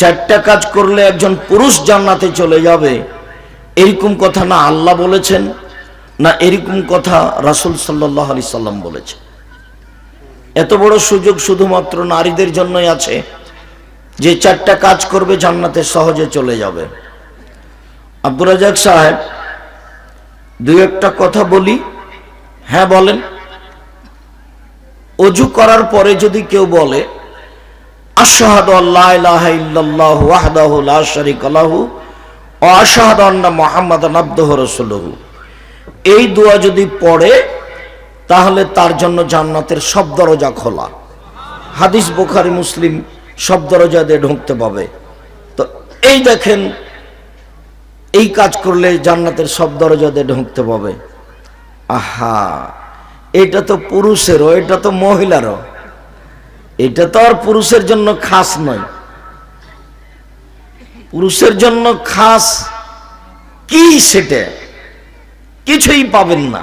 চারটা কাজ করলে একজন পুরুষ জান্নাতে চলে যাবে। এরকম কথা না আল্লাহ বলেছেন, না এরকম কথা রাসুল সাল্লাহ আলি সাল্লাম বলেছে এত বড় সুযোগ শুধুমাত্র নারীদের জন্যই আছে, যে চারটা কাজ করবে জান্নাতে সহজে চলে যাবে। আব্দুর রাজাক সাহেব, দুই একটা কথা বলি। হ্যাঁ বলেন। অজু করার পরে যদি কেউ বলে আশহাদু আল্লাহ ইলাহা ইল্লাল্লাহু ওয়াহদাহু লা শারীকা লাহু ওয়া আশহাদু আন্না মুহাম্মাদান এই দোয়া যদি পড়ে, তাহলে তার জন্য জান্নাতের সব দরজা খোলা। হাদিস বুখারী, মুসলিম সব দরজা দিয়ে ঢুকতে পাবে। তো এই দেখেন, এই কাজ করলে জান্নাতের সব দরজা দিয়ে ঢুকতে পাবে। আহা, এটা তো পুরুষেরও, এটা তো মহিলারও। এটা তো আর পুরুষের জন্য খাস নয়। পুরুষের জন্য খাস কি সেটা? কিছুই পাবেন না।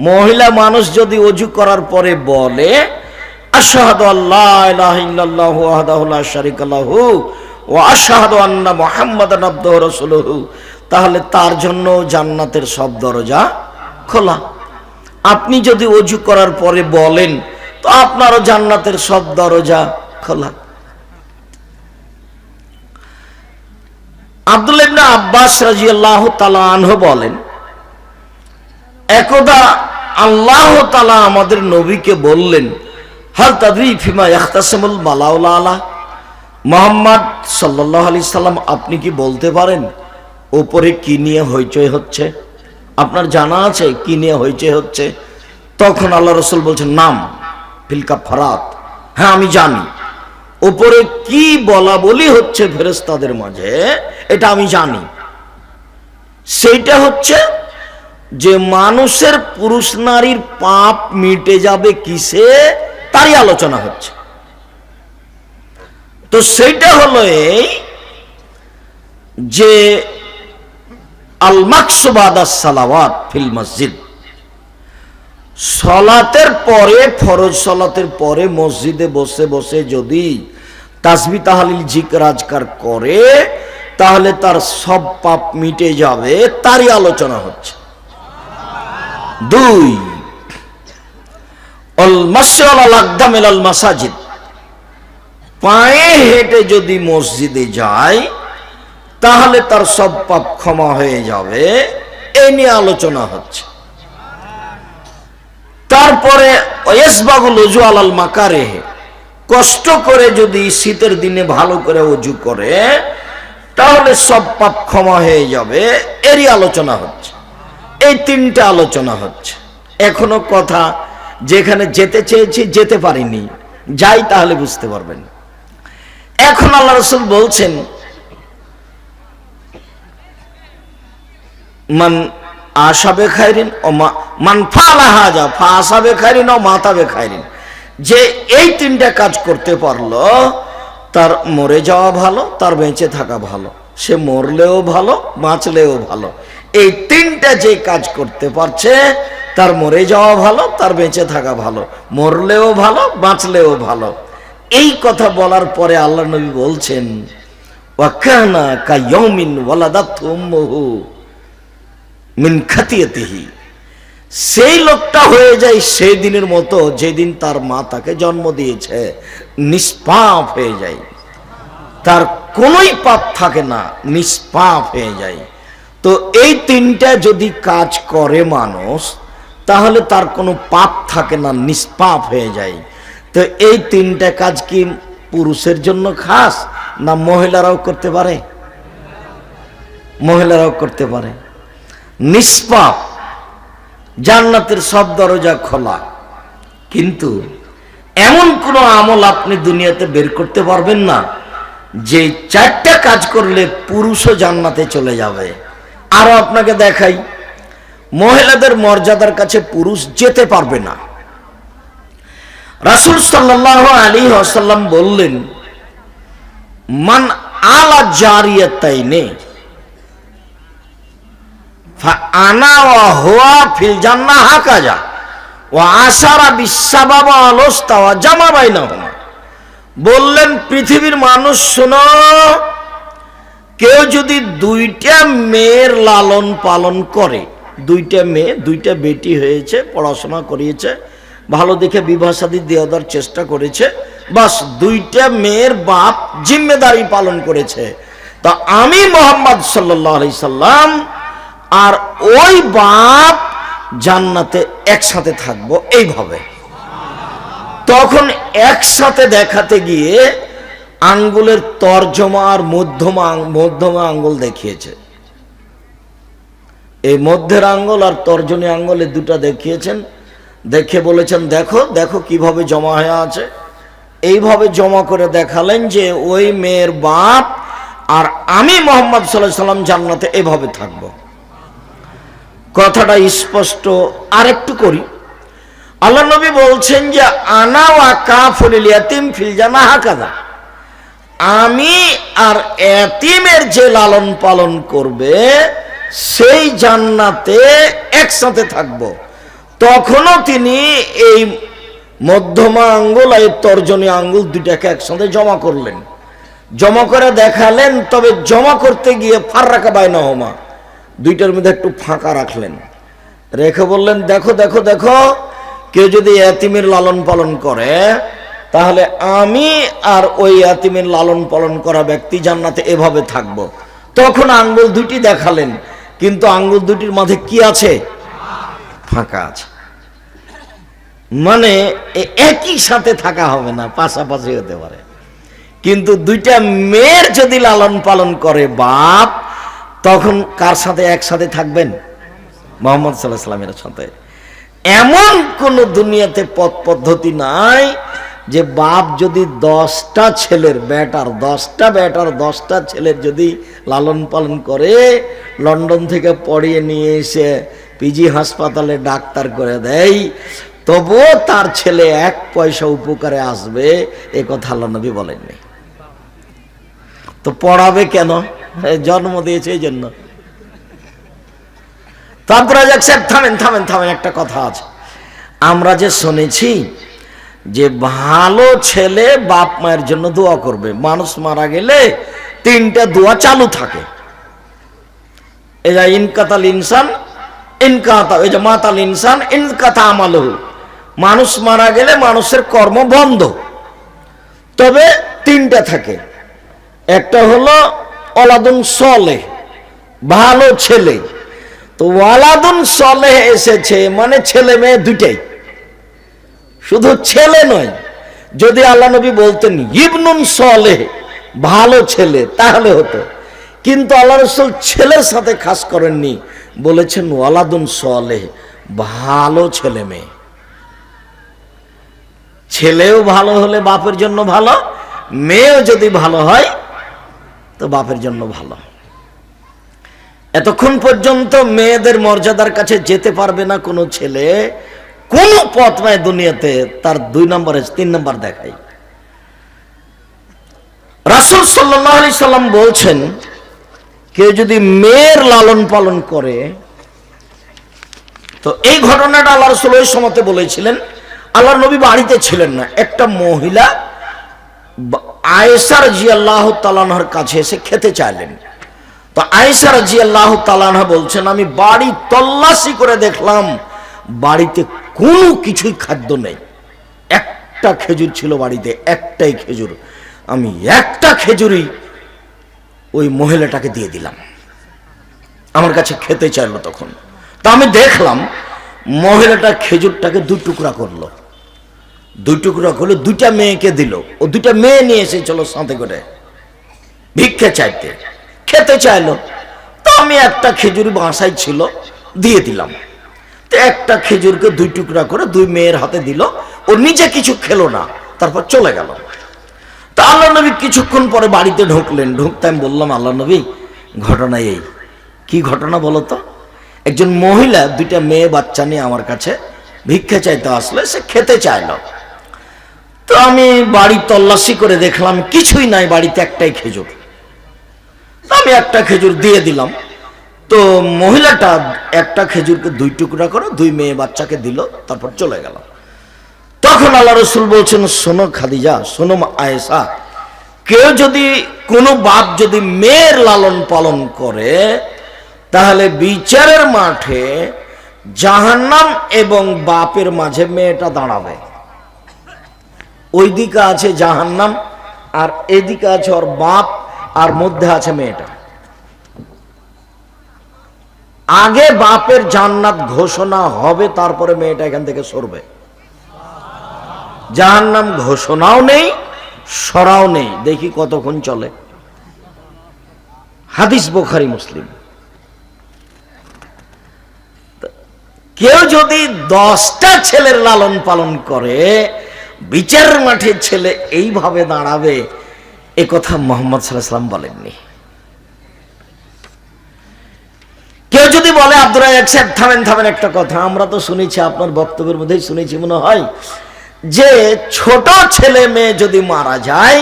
মহিলা মানুষ যদি অজু করার পরে বলে আল্লাহ তাহলে তার জন্য জান্নাতের সব দরজা খোলা। আপনি যদি অজু করার পরে বলেন তো আপনারও জান্নাতের সব দরজা খোলা। আব্দুল ইবনে আব্বাস রাজিয়াল্লাহু তাআলা আনহু বলেন, একদা আল্লাহ তাআলা আমাদের নবীকে বললেন, হাল তাদরি ফিমা ইয়াখতাসিমুল মালাউলা আলা মোহাম্মদ সাল্লাল্লাহু আলাইহি সাল্লাম, আপনি কি বলতে পারেন ওপরে কি নিয়ে হইচই হচ্ছে? আপনার জানা আছে কি নিয়ে হইচই হচ্ছে? তখন আল্লাহ রসুল বলছেন, নাম। ফিলকা ফরাত। হ্যাঁ আমি জানি। ওপরে কি বলা বলি হচ্ছে ফেরেস্তাদের মাঝে, এটা আমি জানি। সেইটা হচ্ছে যে মানুষের পুরুষ নারীর পাপ মিটে যাবে কিসে, তারই আলোচনা হচ্ছে। তো সেইটা হলো এই যে আল মাকসুবাদা সালাওয়াত ফিল মসজিদ। সলাতের পরে, ফরজ সলাতের পরে মসজিদে বসে বসে যদি তাসবি তাহালিল জিকর আজকার করে, তাহলে তার সব পাপ মিটে যাবে, তারই আলোচনা হচ্ছে। দুই মাসাজিদ। পায়ে হেঁটে যদি মসজিদে যায়, তাহলে তার সব পাপ ক্ষমা হয়ে যাবে, এ নিয়ে আলোচনা হচ্ছে। তারপরে মাকারে, কষ্ট করে যদি শীতের দিনে ভালো করে অজু করে, তাহলে সব পাপ ক্ষমা হয়ে যাবে। এরই আলোচনা হচ্ছে। এই তিনটা আলোচনা হচ্ছে। এখনও কথা, যেখানে যেতে চেয়েছি, যেতে পারিনি। যাই তাহলে বুঝতে পারবেন। এখন আল্লাহ রসুল বলছেন, মান আশাবে খাইরিন ও মান ফালা হাজা, ফা আসাবে খাইরিন ও মাতাবে খাইরিন। যে এই তিনটা কাজ করতে পারল, তার মরে যাওয়া ভালো, তার বেঁচে থাকা ভালো। সে মরলেও ভালো, বাঁচলেও ভালো। এই তিনটা যে কাজ করতে পারছে, তার মরে যাওয়া ভালো, তার বেঁচে থাকা ভালো। মরলেও ভালো, বাঁচলেও ভালো। এই কথা বলার পরে আল্লাহ নবী বলছেন ওয়াকানা কায়মিন ওয়ালাদাত উম্মুহু। মিন খাতিয়াতিহি। সেই লোকটা হয়ে যায় সেই দিনের মতো যেদিন তার মা তাকে জন্ম দিয়েছে, নিষ্পাপ হয়ে যায়। তার কোনোই পাপ থাকে না, নিষ্পাপ হয়ে যায়। তো এই তিনটা যদি কাজ করে মানুষ, তাহলে তার কোনো পাপ থাকে না, নিষ্পাপ হয়ে যায়। তো এই তিনটা কাজ কি পুরুষের জন্য খাস, না মহিলারাও করতে পারে? মহিলারাও করতে পারে। নিষ্পাপ, জান্নাতের সব দরজা খোলা। কিন্তু এমন কোন আমল আপনি দুনিয়াতে বের করতে পারবেন না, যে চারটা কাজ করলে পুরুষও জান্নাতে চলে যাবে। আরও আপনাকে দেখাই, মহিলাদের মর্যাদার কাছে পুরুষ যেতে পারবে না। রাসুল সাল্লাহ আলী আসাল্লাম বললেন, মান আলা জারিয়াতাইনে আনা ফিল ও আশারা ওয়া জামা বললেন, পৃথিবীর মানুষ, শোনো, কেউ যদি দুইটা মেয়ের লালন পালন করে, দুইটা মেয়ে, দুইটা বেটি হয়েছে, পড়াশোনা করিয়েছে, ভালো দেখে বিবাহ সাদী দেওয়া দেওয়ার চেষ্টা করেছে, বাস দুইটা মেয়ের বাপ জিম্মেদারি পালন করেছে। তা আমি মোহাম্মদ সাল্লাহ সাল্লাম আর ওই বাপ জান্নাতে একসাথে থাকব এইভাবে। তখন একসাথে দেখাতে গিয়ে আঙ্গুলের তর্জমা আর মধ্যমা মধ্যমা আঙ্গুল দেখিয়েছে। এই মধ্যের আঙ্গুল আর তর্জনী আঙ্গুলে দুটা দেখিয়েছেন। দেখে বলেছেন, দেখো দেখো কীভাবে জমা হয়ে আছে। এইভাবে জমা করে দেখালেন যে ওই মেয়ের বাপ আর আমি মোহাম্মদ সাল্লাহ সাল্লাম জান্নাতে এভাবে থাকব। কথাটা স্পষ্ট, আরেকটু করি। আল্লাহ নবী বলছেন যে, আনা ওয়া কাফুল ইয়াতিম ফিল জানা হাকাদা আমি আর এতিমের যে লালন পালন করবে, সেই জান্নাতে একসাথে থাকব। তখনও তিনি এই মধ্যমা আঙ্গুল আর তর্জনী আঙ্গুল দুইটাকে একসাথে জমা করলেন। জমা করে দেখালেন, তবে জমা করতে গিয়ে ফার্রাকা বাইনা হোমা দুইটার মধ্যে একটু ফাঁকা রাখলেন। রেখে বললেন, দেখো দেখো দেখো, কেউ যদি এতিমের লালন পালন করে, তাহলে আমি আর ওই এতিমের লালন পালন করা ব্যক্তি জান্নাতে এভাবে থাকব। তখন আঙ্গুল দুটি দেখালেন, কিন্তু আঙ্গুল দুটির মাঝে কি আছে? ফাঁকা আছে। মানে একই সাথে থাকা হবে না, পাশাপাশি হতে পারে। কিন্তু দুইটা মেয়ের যদি লালন পালন করে বাপ তখন কার সাথে একসাথে থাকবেন? মোহাম্মদ সাল্লাহ সাল্লামের সাথে। এমন কোন দুনিয়াতে পথ পদ্ধতি নাই যে বাপ যদি দশটা ছেলের ব্যাটার দশটা ব্যাটার দশটা ছেলের যদি লালন পালন করে, লন্ডন থেকে পড়িয়ে নিয়ে এসে পিজি হাসপাতালে ডাক্তার করে দেয় তবুও তার ছেলে এক পয়সা উপকারে আসবে, এ কথা আল্লাহ নবী বলেননি। তো পড়াবে কেন? জন্ম দিয়েছে এই জন্য। তারপরে থামেন থামেন থামেন, একটা কথা আছে। আমরা যে শুনেছি যে ভালো ছেলে বাপ মায়ের জন্য দোয়া করবে, মানুষ মারা গেলে তিনটা দোয়া চালু থাকে। এই ইনকাতাল ইনসান, ইনকাতা এই যে মাতাল ইনসান, ইনকাতা আমালহু। মানুষ মারা গেলে মানুষের কর্ম বন্ধ। তবে তিনটা থাকে। একটা হলো অলাদুন সলে ভালো ছেলে। তো ওয়ালাদুন সলে এসেছে মানে ছেলে মেয়ে দুইটাই। শুধু ছেলে নয়, যদি আল্লাহ নবী বলতেন, ইবনুন সলে ভালো ছেলে, তাহলে হতো। কিন্তু আল্লাহ রসুল ছেলের সাথে খাস করেননি, বলেছেন ওয়ালাদুন সলে ভালো ছেলে মেয়ে। ছেলেও ভালো হলে বাপের জন্য ভালো, মেয়েও যদি ভালো হয় তো বাপের জন্য ভালো। এতক্ষণ পর্যন্ত মেয়েদের মর্যাদার কাছে যেতে পারবে না কোনো ছেলে, কোন পথ নাই দুনিয়াতে, তার দুই নম্বরে তিন নম্বর দেখাই। রাসুল সাল্লাহ আলি সাল্লাম বলছেন, কেউ যদি মেয়ের লালন পালন করে, তো এই ঘটনাটা আল্লাহ রসুল ওই সময়তে বলেছিলেন আল্লাহ নবী বাড়িতে ছিলেন না, একটা মহিলা বা- আয়েশা জি আল্লাহ তালানহর কাছে এসে খেতে চাইলেন। তো আয়েশা জি আল্লাহ তালানহা বলছেন, আমি বাড়ি তল্লাশি করে দেখলাম, বাড়িতে কোনো কিছুই খাদ্য নেই। একটা খেজুর ছিল বাড়িতে, একটাই খেজুর। আমি একটা খেজুরই ওই মহিলাটাকে দিয়ে দিলাম। আমার কাছে খেতে চাইলো তখন। তা আমি দেখলাম, মহিলাটা খেজুরটাকে দু টুকরা করল। দুই টুকরা করল দুইটা মেয়েকে দিল। ও দুইটা মেয়ে নিয়ে এসেছিল সাথে করে। ভিক্ষে চাইতে। খেতে চাইলো। তো আমি একটা খেজুর বাসায় ছিল, দিয়ে দিলাম। তো একটা খেজুরকে দুই টুকরা করে দুই মেয়ের হাতে দিল। ও নিজে কিছু খেলো না, তারপর চলে গেল। তা আল্লাহ নবী কিছুক্ষণ পরে বাড়িতে ঢুকলেন। ঢুকতে আমি বললাম, আল্লাহ নবী, ঘটনা এই। কি ঘটনা বলো তো? একজন মহিলা দুইটা মেয়ে বাচ্চা নিয়ে আমার কাছে ভিক্ষা চাইতে আসলে, সে খেতে চাইলো। তো আমি বাড়ি তল্লাশি করে দেখলাম, কিছুই নাই বাড়িতে, একটাই খেজুর। আমি একটা খেজুর দিয়ে দিলাম। তো মহিলাটা একটা খেজুরকে দুই টুকরা করে, দুই মেয়ে বাচ্চাকে দিল, তারপর চলে গেল তখন আল্লাহ রসুল বলছেন সোনো খাদিজা সোনো মা আয়েশা, কেউ যদি কোনো বাপ যদি মেয়ের লালন পালন করে, তাহলে বিচারের মাঠে জাহান্নাম এবং বাপের মাঝে মেয়েটা দাঁড়াবে। ওই দিকে আছে জাহান্নাম, আর এদিকে আছে ওর বাপ, আর মধ্যে আছে মেয়েটা। আগে বাপের জান্নাত ঘোষণা হবে, তারপরে মেয়েটা এখান থেকে সরবে। জাহান্নাম ঘোষণাও নেই, সরাও নেই। দেখি কতক্ষণ চলে। হাদিস বোখারি, মুসলিম। কেউ যদি দশটা ছেলের লালন পালন করে বিচারের মাঠে ছেলে এইভাবে দাঁড়াবে, এ কথা মোহাম্মদ সাল্লাম বলেননি। কেউ যদি বলে আব্দুল এক সাহেব, থামেন থামেন একটা কথা, আমরা তো শুনেছি, আপনার বক্তব্যের মধ্যেই শুনেছি, মনে হয়, যে ছোট ছেলে মেয়ে যদি মারা যায়,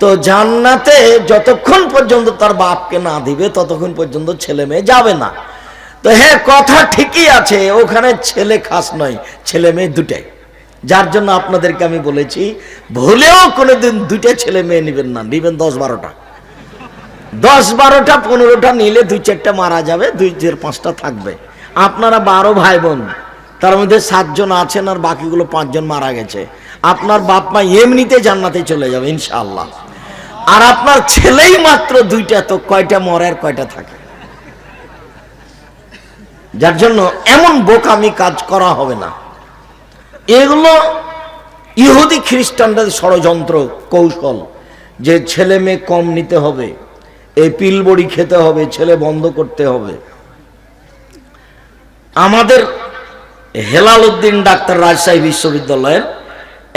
তো জান্নাতে যতক্ষণ পর্যন্ত তার বাপকে না দিবে, ততক্ষণ পর্যন্ত ছেলে মেয়ে যাবে না। তো হ্যাঁ কথা ঠিকই আছে, ওখানে ছেলে খাস নয়, ছেলে মেয়ে দুটাই। যার জন্য আপনাদেরকে আমি বলেছি, ভুলেও কোনোদিন দুইটা ছেলে মেয়ে নেবেন না, নেবেন দশ বারোটা। দশ বারোটা, পনেরোটা নিলে দুই চারটা মারা যাবে, দুই চার পাঁচটা থাকবে। আপনারা বারো ভাই বোন, তার মধ্যে সাতজন আছেন আর বাকিগুলো পাঁচজন মারা গেছে। আপনার বাপ মা এমনিতে জান্নাতে চলে যাবে, ইনশাআল্লাহ। আর আপনার ছেলেই মাত্র দুইটা, তো কয়টা মরে আর কয়টা থাকে? যার জন্য এমন বোকামি কাজ করা হবে না। এগুলো ইহুদি খ্রিস্টানদের ষড়যন্ত্র কৌশল, যে ছেলে মেয়ে কম নিতে হবে, এই পিল বড়ি খেতে হবে, ছেলে বন্ধ করতে হবে। আমাদের হেলাল উদ্দিন ডাক্তার রাজশাহী বিশ্ববিদ্যালয়ের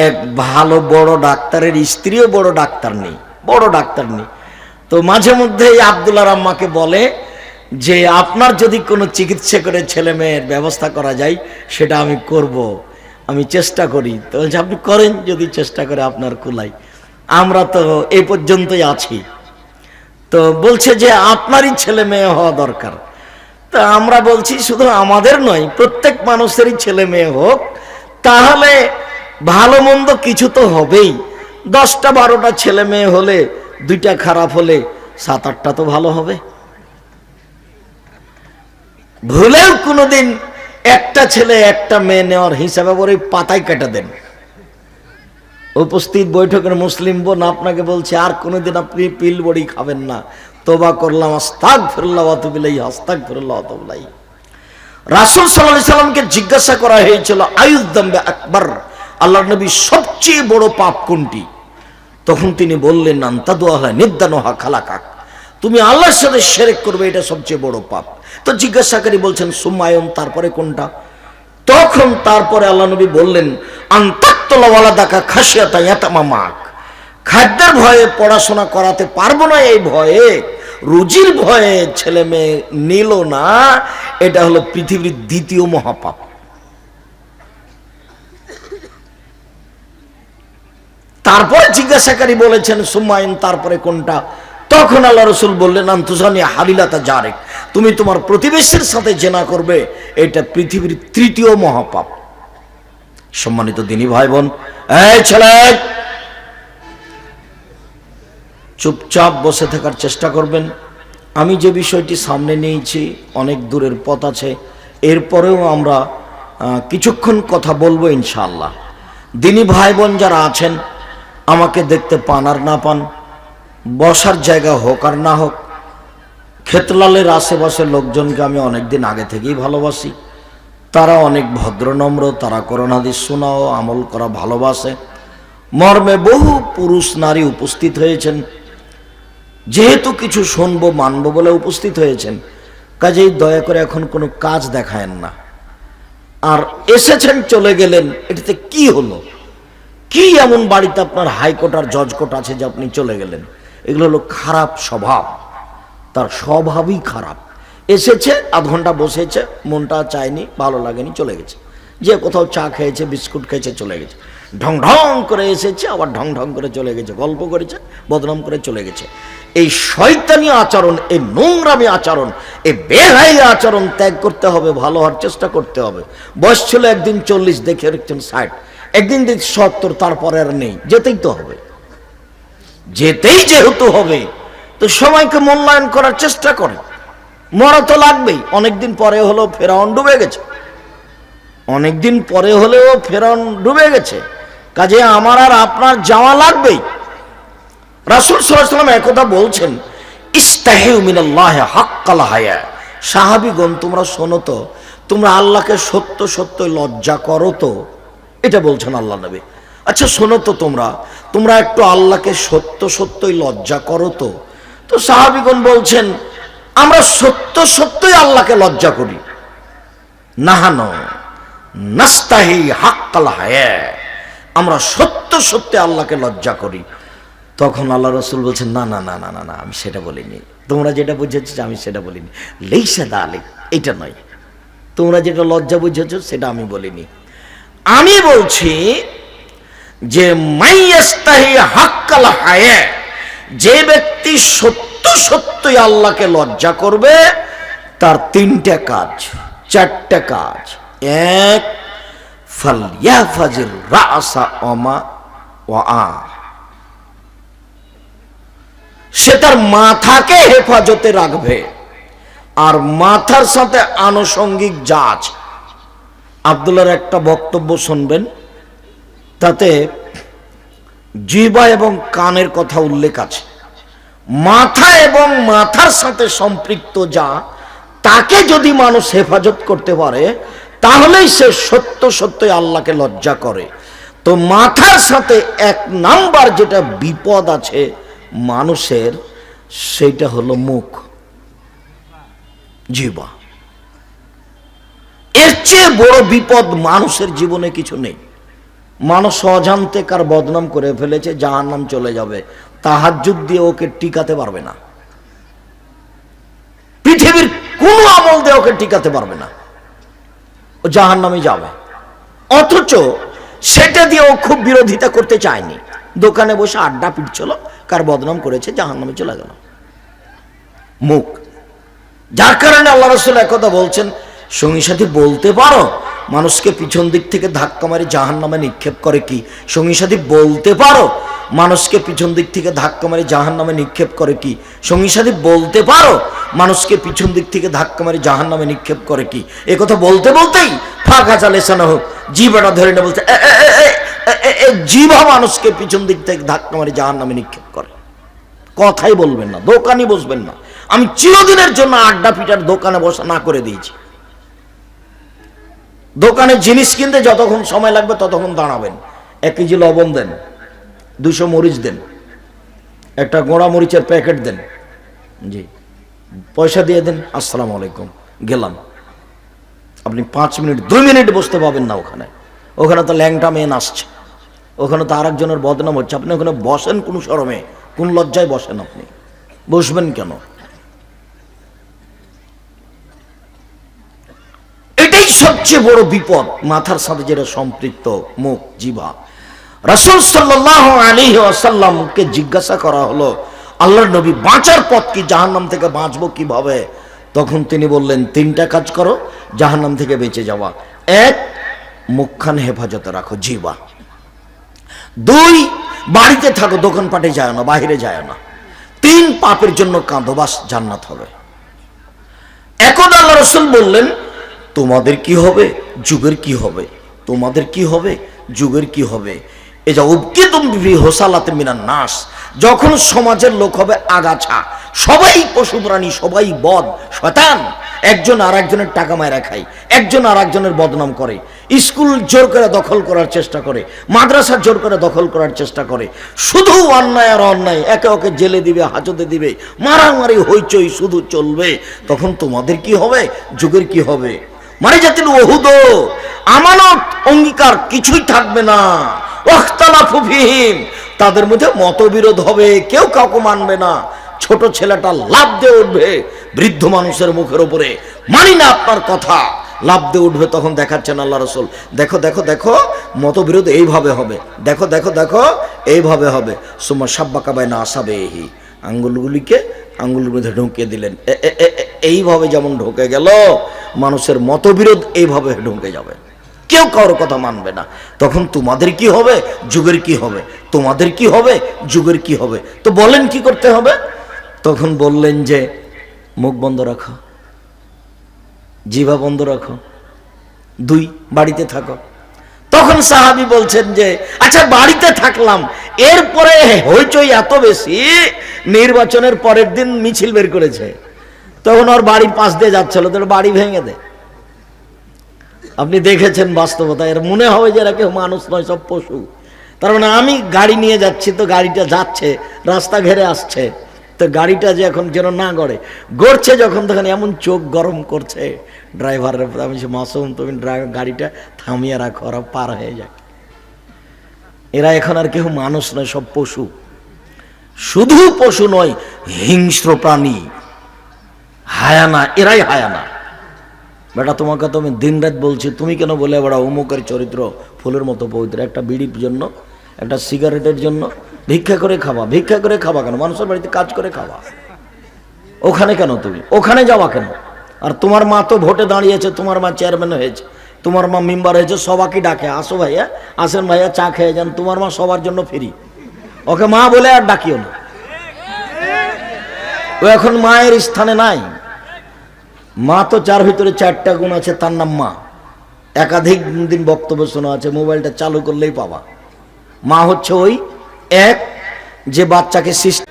এক ভালো বড় ডাক্তারের স্ত্রীও বড় ডাক্তার নেই, বড় ডাক্তার নেই। তো মাঝে মধ্যে এই আবদুল্লাহ আম্মাকে বলে যে, আপনার যদি কোনো চিকিৎসা করে ছেলে মেয়ের ব্যবস্থা করা যায়, সেটা আমি করব। আমি চেষ্টা করি। তো বলছে, আপনি করেন যদি চেষ্টা করে আপনার কুলাই আমরা তো এই পর্যন্তই আছি। তো বলছে যে, আপনারই ছেলে মেয়ে হওয়া দরকার। তা আমরা বলছি, শুধু আমাদের নয়, প্রত্যেক মানুষেরই ছেলে মেয়ে হোক, তাহলে ভালো মন্দ কিছু তো হবেই। দশটা, বারোটা ছেলে মেয়ে হলে, দুইটা খারাপ হলে, সাত, আটটা তো ভালো হবে। ভুলেও কোনোদিন একটা ছেলে, একটা মেয়ে নেওয়ার হিসাবে করে পাতায় কেটে দেন। উপস্থিত বৈঠকের মুসলিম বোন আপনাকে বলছে, আর কোনোদিন আপনি পিল বড়ি খাবেন না। তোবা করলাম আস্তাক ফিরল্লাহ অতবিলাই আস্তাক ফিরল্লাহ অতবিলাই রাসুল সাল্লাহ সাল্লামকে জিজ্ঞাসা করা হয়েছিল আয়ুদ্দম্বে আকবর? আল্লাহ নবী সবচেয়ে বড় পাপ কোনটি? তখন তিনি বললেন আন্তাদুয়া হয় নির্দানোহা খালাকাক। তুমি আল্লাহর সাথে সেরেক করবে, এটা সবচেয়ে বড় পাপ। তো জিজ্ঞাসাকারী বলছেন সুমায়ন তারপরে কোনটা? তখন তারপরে আল্লাহ নবী বললেন আন্তাক্তলাওয়ালা দেখা খাসিয়াতা এতামা মাক খাদ্যের ভয়ে পড়াশোনা করাতে পারব না এই ভয়ে, রুজির ভয়ে ছেলে মেয়ে নিল না, এটা হলো পৃথিবীর দ্বিতীয় মহাপাপ। তারপরে জিজ্ঞাসাকারী বলেছেন সুমাইন তারপরে কোনটা? তখন আল্লাহ রসুল বললেন আন্তুসানি হালিলাতা জারেক, তুমি তোমার প্রতিবেশীর সাথে জেনা করবে, এটা পৃথিবীর তৃতীয় মহাপাপ। সম্মানিত দিনী ভাই বোন ছেলে, চুপচাপ বসে থাকার চেষ্টা করবেন। আমি যে বিষয়টি সামনে নিয়েছি, অনেক দূরের পথ আছে। এরপরেও আমরা কিছুক্ষণ কথা বলব ইনশাআল্লাহ। দিনী ভাই বোন যারা আছেন, আমাকে দেখতে পান আর না পান বসার জায়গা হোক আর না হোক ক্ষেতলালের আশেপাশের লোকজনকে আমি অনেকদিন আগে থেকেই ভালোবাসি। তারা অনেক ভদ্রনম্র তারা করোনাদিস শোনাও, আমল করা ভালোবাসে। মর্মে বহু পুরুষ নারী উপস্থিত হয়েছেন। যেহেতু কিছু শুনব, মানবো বলে উপস্থিত হয়েছেন, কাজেই দয়া করে এখন কোনো কাজ দেখায়েন না। আর এসেছেন, চলে গেলেন, এটাতে কি হলো? কি এমন বাড়িতে আপনার হাইকোর্ট আর জজ কোর্ট আছে যে আপনি চলে গেলেন? এগুলো হলো খারাপ স্বভাব। তার স্বভাবই খারাপ। এসেছে, আধ ঘণ্টা বসেছে, মনটা চায়নি, ভালো লাগেনি, চলে গেছে। যে কোথাও চা খেয়েছে, বিস্কুট খেয়েছে, চলে গেছে। ঢং ঢং করে এসেছে, আবার ঢং ঢং করে চলে গেছে, গল্প করেছে, বদনাম করে চলে গেছে। এই শয়তানি আচরণ, এই নোংরামি আচরণ, এই বেহাই আচরণ ত্যাগ করতে হবে, ভালো হওয়ার চেষ্টা করতে হবে। বয়স ছিল একদিন চল্লিশ, দেখে একজন ষাট। একদিন দেখি সত্তর, তারপরে আর নেই, যেতেই তো হবে। যেতেই যেহেতু হবে, তো সময়কে মূল্যায়ন করার চেষ্টা করে মরা তো লাগবেই, অনেকদিন পরে হলো ফেরাউন ডুবে গেছে। অনেকদিন পরে হলেও ফেরাউন ডুবে গেছে। কাজে আমার আর আপনার যাওয়া লাগবেই। রাসুল সাল্লাম একথা বলছেন সাহাবিগণ, তোমরা শোনো তো, তোমরা আল্লাহকে সত্য সত্য লজ্জা করো তো। এটা বলছেন আল্লাহ নবী। আচ্ছা শোনো তো তোমরা তোমরা একটু আল্লাহকে সত্য সত্যই লজ্জা করো তো। তো সাহাবিগণ বলছেন, আমরা সত্য সত্যই আল্লাহকে লজ্জা করি। নাহানো নাস্তাহি হাক্কাল হায়া। আমরা সত্য সত্য আল্লাহকে লজ্জা করি। তখন আল্লাহ রসুল বলছেন, না না না না না না, আমি সেটা বলিনি। তোমরা যেটা বুঝেছ আমি সেটা বলিনি। লেইসা দা আলে এটা নয়। তোমরা যেটা লজ্জা বুঝেছ সেটা আমি বলিনি। আমি বলছি যে মাইয়াস্তাহি হাক্কাল হায়া, যে ব্যক্তি সত্য সত্যই আল্লাহকে লজ্জা করবে, তার তিনটা কাজ, চারটা কাজ। এক রাসা আ। সে তার মাথাকে হেফাজতে রাখবে, আর মাথার সাথে আনুষঙ্গিক যা আছে আবদুল্লার একটা বক্তব্য শুনবেন। তাতে জিবা এবং কানের কথা উল্লেখ আছে। মাথা এবং মাথার সাথে সম্পৃক্ত যা, তাকে যদি মানুষ হেফাজত করতে পারে, তাহলেই সে সত্য সত্যই আল্লাহকে লজ্জা করে। তো মাথার সাথে এক নাম্বার যেটা বিপদ আছে মানুষের, সেটা হলো মুখ। জিবা এর চেয়ে বড় বিপদ মানুষের জীবনে কিছু নেই। মানুষ অজান্তে কার বদনাম করে ফেলেছে জাহার নাম চলে যাবে। তাহাজুদ দিয়ে ওকে টিকাতে পারবে না। পৃথিবীর কোন আমল দিয়ে ওকে টিকাতে পারবে না। ও জাহান নামে যাবে। অথচ সেটা দিয়ে ও খুব বিরোধিতা করতে চায়নি। দোকানে বসে আড্ডা পিটছিল, কার বদনাম করেছে জাহান নামে চলে গেল। মুখ। যার কারণে আল্লাহ রসুল একথা বলছেন, সঙ্গী সাথী, বলতে পারো মানুষকে পিছন দিক থেকে ধাক্কা মারি জাহান নামে নিক্ষেপ করে কি? সঙ্গী সাথী বলতে পারো? মানুষকে পিছন দিক থেকে ধাক্কা মারি জাহান নামে নিক্ষেপ করে কি? সঙ্গী সাথী বলতে পারো? মানুষকে পিছন দিক থেকে ধাক্কা মারি জাহান নামে নিক্ষেপ করে কি? এ কথা বলতে বলতেই ফাঁকা চালে সানা হোক জিবাটা ধরে না এ, জিভা মানুষকে পিছন দিক থেকে ধাক্কা মারি জাহান নামে নিক্ষেপ করে। কথাই বলবেন না দোকানই বসবেন না। আমি চিরদিনের জন্য আড্ডা পিটার দোকানে বসা না করে দিয়েছি। দোকানে জিনিস কিনতে যতক্ষণ সময় লাগবে ততক্ষণ দাঁড়াবেন। এক কেজি লবণ দেন, দুশো মরিচ দেন, একটা গোড়া মরিচের প্যাকেট দেন, জি, পয়সা দিয়ে দেন, আসসালামু আলাইকুম, গেলাম। আপনি পাঁচ মিনিট, দুই মিনিট বসতে পাবেন না ওখানে। ওখানে তো ল্যাংটা মেন আসছে। ওখানে তো আরেকজনের বদনাম হচ্ছে। আপনি ওখানে বসেন কোন সরমে কোন লজ্জায় বসেন আপনি? বসবেন কেন? সবচেয়ে বড় বিপদ, মাথার সাথে যেটা সম্পৃক্ত মুখ, জিভা। রাসূল সাল্লাল্লাহু আলাইহি ওয়াসাল্লামকে জিজ্ঞাসা করা হলো, আল্লাহর নবী বাঁচার পথ কি, জাহান্নাম থেকে বাঁচবো কীভাবে? তখন তিনি বললেন, তিনটা কাজ করো, জাহান্নাম থেকে বেঁচে যাওয়া। এক, মুখখান হেফাজতে রাখো জিবা দুই, বাড়িতে থাকো, দোকানপাটে যায় না, বাইরে যায় না। তিন, পাপের জন্য কাঁদো, বাস জান্নাত হবে। এখন আল্লাহ রসুল বললেন তোমাদের কি হবে? যুগের কি হবে? তোমাদের কি হবে? যুগের কি হবে? এ যা উবকে হোসালাতে মিনার নাস। যখন সমাজের লোক হবে আগাছা, সবাই পশু প্রাণী, সবাই বদ শতান একজন আর একজনের টাকা মায়েরা খায়, একজন আর একজনের বদনাম করে। স্কুল জোর করে দখল করার চেষ্টা করে, মাদ্রাসা জোর করে দখল করার চেষ্টা করে। শুধু অন্যায় আর অন্যায়, একে ওকে জেলে দিবে, হাজতে দিবে, মারামারি হইচই শুধু চলবে। তখন তোমাদের কি হবে? যুগের কি হবে? মানে জাতির ওহুদ। আমানত, অঙ্গীকার কিছুই থাকবে না। ওখতালাফু ফিহিম। তাদের মধ্যে মতবিরোধ হবে, কেউ কাউকে মানবে না। ছোট ছেলেটা লাভ দিয়ে উঠবে বৃদ্ধ মানুষের মুখের উপরে। মানি না আপনার কথা। লাভ দিয়ে উঠবে, তখন দেখাচ্ছেন আল্লাহ রসুল। দেখো দেখো দেখো, মতবিরোধ এইভাবে হবে। দেখো দেখো দেখো, এইভাবে হবে। সুমা সাব্বা কাবায় না আসাবে এই আঙ্গুলগুলিকে আঙ্গুলের মধ্যে ঢুকিয়ে দিলেন। এইভাবে যেমন ঢুকে গেল মানুষের মতবিরোধ এইভাবে ঢুকে যাবে। কেউ কারোর কথা মানবে না। তখন তোমাদের কি হবে? যুগের কি হবে? তোমাদের কি হবে? যুগের কি হবে? তো বলেন কি করতে হবে? তখন বললেন যে, মুখ বন্ধ রাখো। জিভা বন্ধ রাখো। দুই, বাড়িতে থাকো। তখন সাহাবি বলছেন যে আচ্ছা বাড়িতে থাকলাম। এরপরে হইচই এত বেশি, নির্বাচনের পরের দিন মিছিল বের করেছে। তখন ওর বাড়ির পাশ দিয়ে যাচ্ছিল তোর বাড়ি ভেঙে দে। আপনি দেখেছেন বাস্তবতা এর মনে হবে যে এরা কেউ মানুষ নয় সব পশু। তার মানে আমি গাড়ি নিয়ে যাচ্ছি তো গাড়িটা যাচ্ছে রাস্তা ঘেরে আসছে। তো গাড়িটা যে এখন যেন না গড়ে গড়ছে যখন তখন এমন চোখ গরম করছে ড্রাইভারের আমি বলছি, মাসুম তুমি গাড়িটা থামিয়ে রাখো ওরা পার হয়ে যায়। এরা এখন আর কেউ মানুষ নয় সব পশু। শুধু পশু নয় হিংস্র প্রাণী। হায়ানা, এরাই হায়ানা। বেটা, তোমাকে তো আমি দিন রাত বলছি, তুমি কেন বলে বেড়া অমুকের চরিত্র ফুলের মতো পবিত্র? একটা বিড়ির জন্য, একটা সিগারেটের জন্য। ভিক্ষা করে খাওয়া ভিক্ষা করে খাওয়া কেন? মানুষের বাড়িতে কাজ করে খাওয়া ওখানে কেন তুমি? ওখানে যাওয়া কেন? আর তোমার মা তো ভোটে দাঁড়িয়েছে, তোমার মা চেয়ারম্যান হয়েছে, তোমার মা মেম্বার হয়েছে, সবাকে ডাকে, আসো ভাইয়া, আসেন ভাইয়া, চা খেয়ে যান, তোমার মা সবার জন্য ফ্রি। ওকে মা বলে আর ডাকিও না। ও এখন মায়ের স্থানে নাই। মা তো চার ভিতরে চারটা গুণ আছে, তার নাম মা। একাধিক দিন বক্তব্য শোনা আছে, মোবাইলটা চালু করলেই পাবা। মা হচ্ছে ওই এক, যে বাচ্চাকে সৃষ্টি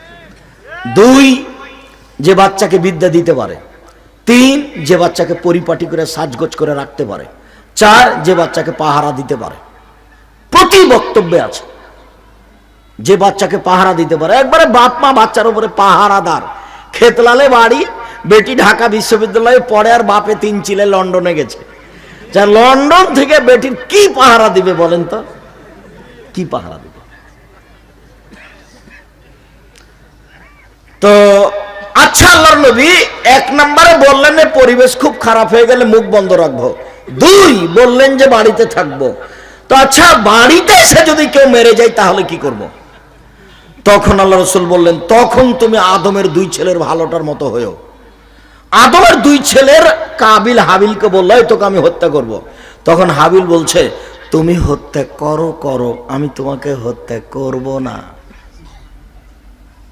দুই, যে বাচ্চাকে বিদ্যা দিতে পারে। তিন, যে বাচ্চাকে পরিপাটি করে সাজগোজ করে রাখতে পারে। চার, যে বাচ্চাকে পাহারা দিতে পারে। প্রতি বক্তব্যে আছে। যে বাচ্চাকে পাহারা দিতে পারে। একবারে বাপ মা বাচ্চার উপরে পাহারাদার। খেতলালে বাড়ি, বেটি ঢাকা বিশ্ববিদ্যালয়ে পড়ে আর বাপে তিন চিলে লন্ডনে গেছে। যা লন্ডন থেকে বেটির কি পাহারা দিবে বলেন তো? কি পাহারা দিবে? তো আচ্ছা আল্লাহর নবী, এক নম্বরে বললেন পরিবেশ খুব খারাপ হয়ে গেলে মুখ বন্ধ রাখব। দুই, বললেন যে বাড়িতে থাকব। তো আচ্ছা বাড়িতে এসে যদি কেউ মেরে যায় তাহলে কি করব। তখন আল্লাহ রসুল বললেন, তখন তুমি আদমের দুই ছেলের ভালোটার মতো হয়েও। আদমের দুই ছেলের কাবিল হাবিলকে বলল তোকে আমি হত্যা করব। তখন হাবিল বলছে, তুমি হত্যা করো করো, আমি তোমাকে হত্যা করব না।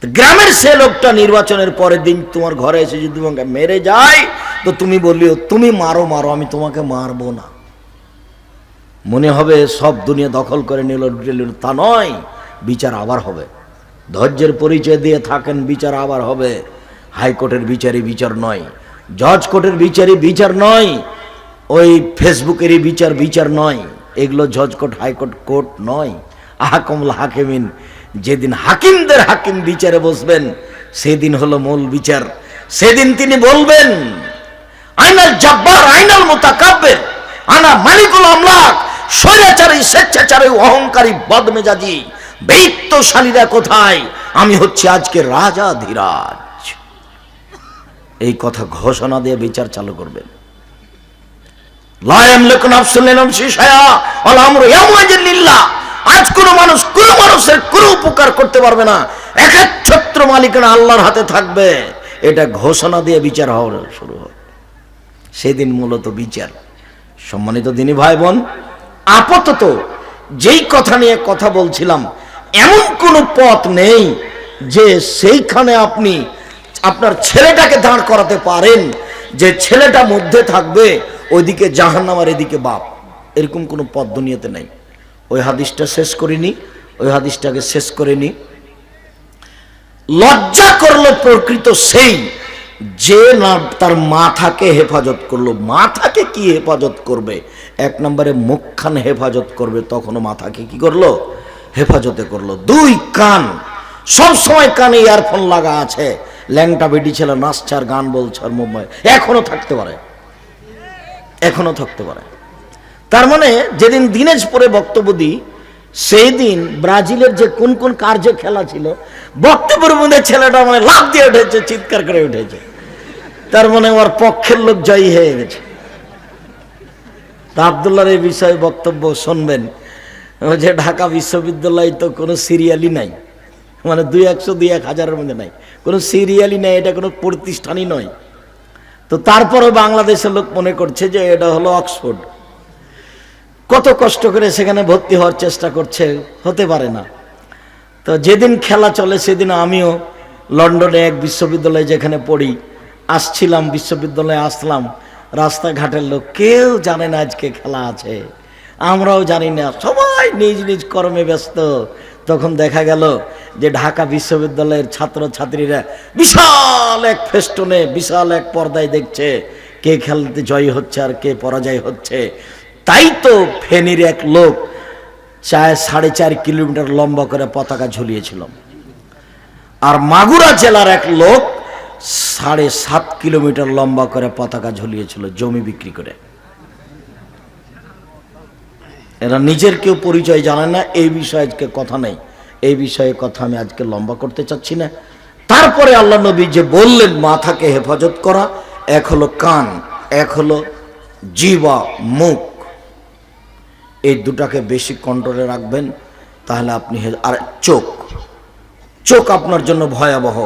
গ্রামের সে লোকটা নির্বাচনের পরের দিন তোমার ঘরে এসে যদি তোমাকে মেরে যায়, তো তুমি বললিও তুমি মারো মারো, আমি তোমাকে মারবো না। মনে হবে সব দুনিয়া দখল করে নিল, তা নয়, বিচার আবার হবে। ধৈর্যের পরিচয় দিয়ে থাকেন, বিচার আবার হবে। হাইকোর্টের বিচারে বিচার নয়। জজ কোর্টের বিচারে বিচার নয়। ওই ফেসবুকেরই বিচার বিচার নয়। এগুলো জজ কোর্ট, হাইকোর্ট কোর্ট নয়। আহাকমল হাকিমিন যেদিন হাকিমদের হাকিম বিচারে বসবেন, সেদিন হলো মূল বিচার। সেদিন তিনি বলবেন, আইনাল জব্বার, আইনাল মোতাকাব্বের, আনা মালিকুল আমলাক, স্বৈরাচারী, স্বেচ্ছাচারী, অহংকারী, বদমেজাজি বৈত্তশালীরা কোথায়? আমি হচ্ছে আজকে রাজা ধীরাজ। এই কথা ঘোষণা দিয়ে বিচার চালু করবেন। আজ কোন মানুষ, কোন মানুষের কোনো উপকার করতে পারবে না। একচ্ছত্র মালিকানা আল্লাহর হাতে থাকবে। এটা ঘোষণা দিয়ে বিচার হওয়া শুরু হবে সেদিন মূলত বিচার। সম্মানিত দিনী ভাই বোন, আপাতত যেই কথা নিয়ে কথা বলছিলাম এমন কোনো পথ নেই যে সেইখানে আপনি আপনার ছেলেটাকে দাঁড় করাতে পারেন, যে ছেলেটা মধ্যে থাকবে, ওইদিকে জাহান্নাম আর এদিকে বাপ। এরকম কোনো পথ দুনিয়াতে নেই। ওই হাদিসটা শেষ করিনি, ওই হাদিসটাকে শেষ করিনি। লজ্জা করল প্রকৃত সেই, যে না তার মাথাকে হেফাজত করল। মাথাকে কি হেফাজত করবে? এক নম্বরে মুখখান হেফাজত করবে, তখনও মাথাকে কি করল? হেফাজতে করল। দুই কান, সব সময় কানে ইয়ারফোন লাগা আছে। ল্যাংটা বেটি ছেলে নাচছে আর গান বলছে আর মুম্বাই। এখনও থাকতে পারে। এখনও থাকতে পারে। তার মানে যেদিন দিনাজপুরে বক্তব্য দিই, সেই দিন ব্রাজিলের যে কোন কোন কার্য খেলা ছিল, বক্তব্যের মধ্যে ছেলেটা মানে লাভ দিয়ে উঠেছে, চিৎকার করে উঠেছে। তার মানে ওর পক্ষের লোক জয়ী হয়ে গেছে। তা আবদুল্লার এই বিষয়ে বক্তব্য শুনবেন। যে ঢাকা বিশ্ববিদ্যালয় তো কোনো সিরিয়ালই নাই। মানে দুই একশো দুই এক হাজারের মধ্যে নাই। কোনো সিরিয়ালই নাই, এটা কোনো প্রতিষ্ঠানই নয়। তো তারপরে বাংলাদেশের লোক মনে করছে যে এটা হলো অক্সফোর্ড। কত কষ্ট করে সেখানে ভর্তি হওয়ার চেষ্টা করছে, হতে পারে না। তো যেদিন খেলা চলে সেদিন আমিও লন্ডনে এক বিশ্ববিদ্যালয়ে যেখানে পড়ি, আসছিলাম, বিশ্ববিদ্যালয়ে আসলাম। রাস্তাঘাটের লোক কেউ জানে না আজকে খেলা আছে। আমরাও জানি না। সবাই নিজ নিজ কর্মে ব্যস্ত। তখন দেখা গেল যে ঢাকা বিশ্ববিদ্যালয়ের ছাত্র ছাত্রীরা বিশাল এক ফেস্টনে, বিশাল এক পর্দায় দেখছে কে খেলতে জয় হচ্ছে আর কে পরাজয় হচ্ছে। তাই তো ফেনীর এক লোক চায় সাড়ে চার কিলোমিটার লম্বা করে পতাকা ঝুলিয়েছিল। আর মাগুরা জেলার এক লোক সাড়ে সাত কিলোমিটার লম্বা করে পতাকা ঝুলিয়েছিল জমি বিক্রি করে। এরা নিজের কেউ পরিচয় জানে না, এই বিষয়ে আজকে কথা নেই। এই বিষয়ে কথা আমি আজকে লম্বা করতে চাচ্ছি না। তারপরে আল্লাহ নবী যে বললেন, মাথাকে হেফাজত করা, এক হলো কান, এক হলো জিবা, মুখ। এই দুটাকে বেশি কন্ট্রোলে রাখবেন, তাহলে আপনি আর চোখ। চোখ আপনার জন্য ভয়াবহ।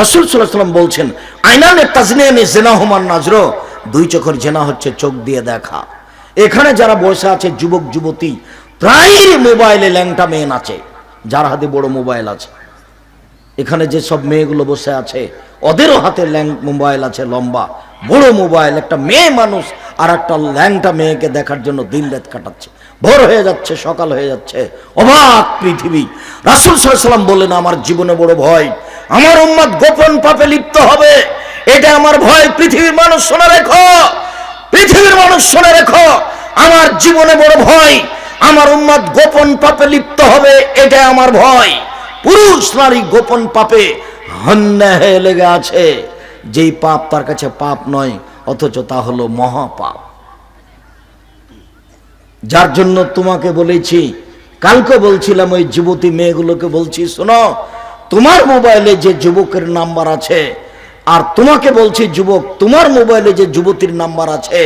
রাসুল সাল্লাম বলছেন, আইনানে তাজনিয়ানে জেনা হুমান নাজর দুই চোখের জেনা হচ্ছে চোখ দিয়ে দেখা। এখানে যারা বসে আছে, যুবক, যুবতী প্রায় মোবাইলে ল্যাংটা মেয়ে নাচে। যার হাতে বড় মোবাইল আছে। এখানে যে সব মেয়েগুলো বসে আছে, ওদেরও হাতে ল্যাং মোবাইল আছে, লম্বা। বড় মোবাইল, একটা মেয়ে মানুষ আর একটা ল্যাংটা মেয়েকে দেখার জন্য দিন রাত কাটাচ্ছে। ভোর হয়ে যাচ্ছে, সকাল হয়ে যাচ্ছে। অবাক পৃথিবী। রাসুল সাল্লাম বললেন, আমার জীবনে বড় ভয়। আমার উম্মাদ গোপন পাপে লিপ্ত হবে। এটা আমার ভয়। পৃথিবীর মানুষ শোনা রেখো। পৃথিবীর মানুষ শুনে রেখো, আমার জীবনে বড় ভয়, আমার উম্মাদ গোপন পাপে লিপ্ত হবে এটা আমার ভয়। পুরুষ নারী গোপন পাপে হন্যা লেগে আছে। যেই পাপ তার কাছে পাপ নয়, অথচ তা হলো মহাপাপ। যার জন্য তোমাকে বলেছি, কালকে বলছিলাম ওই যুবতী মেয়েগুলোকে বলছি, শোনো, তোমার মোবাইলে যে যুবকের নাম্বার আছে আর তোমাকে বলছি, যুবক, তোমার মোবাইলে যে যুবতীর নাম্বার আছে,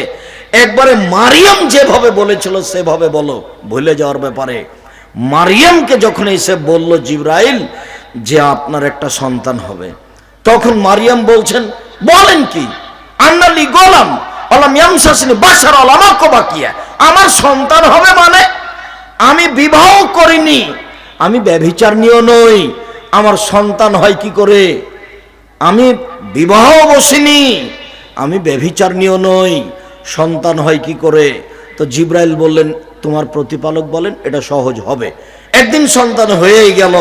একবারে মারিয়াম যেভাবে বলেছিল, সেভাবে বলো। ভুলে যাওয়ার ব্যাপারে। মারিয়ামকে যখন এসে বলল জিব্রাইল যে আপনার একটা সন্তান হবে, তখন মারিয়াম বলছেন, বলেন কি? আন্নালি গোলাম আমার সন্তান হবে মানে আমি বিবাহ করিনি, আমি ব্যভিচার নিয়েও নই, আমার সন্তান হয় কি করে? আমি বিবাহ বসিনি। আমি ব্যভিচার নিয়েও নই, সন্তান হয় কি করে? তো জিব্রাইল বললেন, তোমার প্রতিপালক বলেন, এটা সহজ হবে। একদিন সন্তান হয়েই গেল।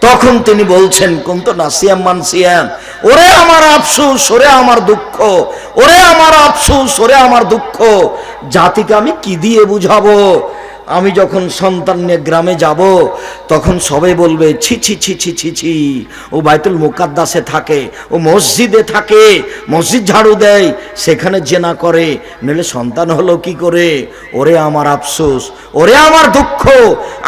তখন তিনি বলছেন কোন তো নাসিয়াম মানসিয়াম? ওরে আমার আফসুস, ওরে আমার দুঃখ, ওরে আমার আফসুস, ওরে আমার দুঃখ। জাতিকে আমি কি দিয়ে বুঝাবো? আমি যখন সন্তান নিয়ে গ্রামে যাব, তখন সবাই বলবে, ছি ছি ছি ছি ছি ছি। ও বাইতুল মুকাদ্দাসে থাকে, ও মসজিদে থাকে, মসজিদ ঝাড়ু দেয়, সেখানে জেনা করে। নইলে সন্তান হলো কি করে? ওরে আমার আফসোস, ওরে আমার দুঃখ,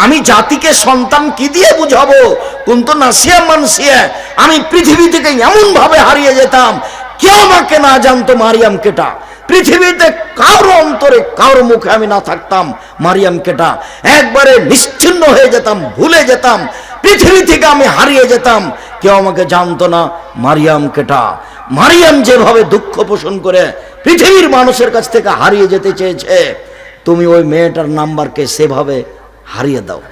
আমি জাতিকে সন্তান কি দিয়ে বুঝাবো? কিন্তু নাসিয়া মানসিয়া, আমি পৃথিবী থেকে এমন ভাবে হারিয়ে যেতাম কেউ আমাকে না জানতো মারিয়াম কেটা? পৃথিবীতে কারও অন্তরে, কারও মুখে আমি না থাকতাম। মারিয়াম কেটা একবারে নিশ্চিন্ন হয়ে যেতাম, ভুলে যেতাম। পৃথিবী থেকে আমি হারিয়ে যেতাম। কেউ আমাকে জানতো না মারিয়াম কেটা মারিয়াম যেভাবে দুঃখ পোষণ করে পৃথিবীর মানুষের কাছ থেকে হারিয়ে যেতে চেয়েছে, তুমি ওই মেয়েটার নাম্বারকে সেভাবে হারিয়ে দাও।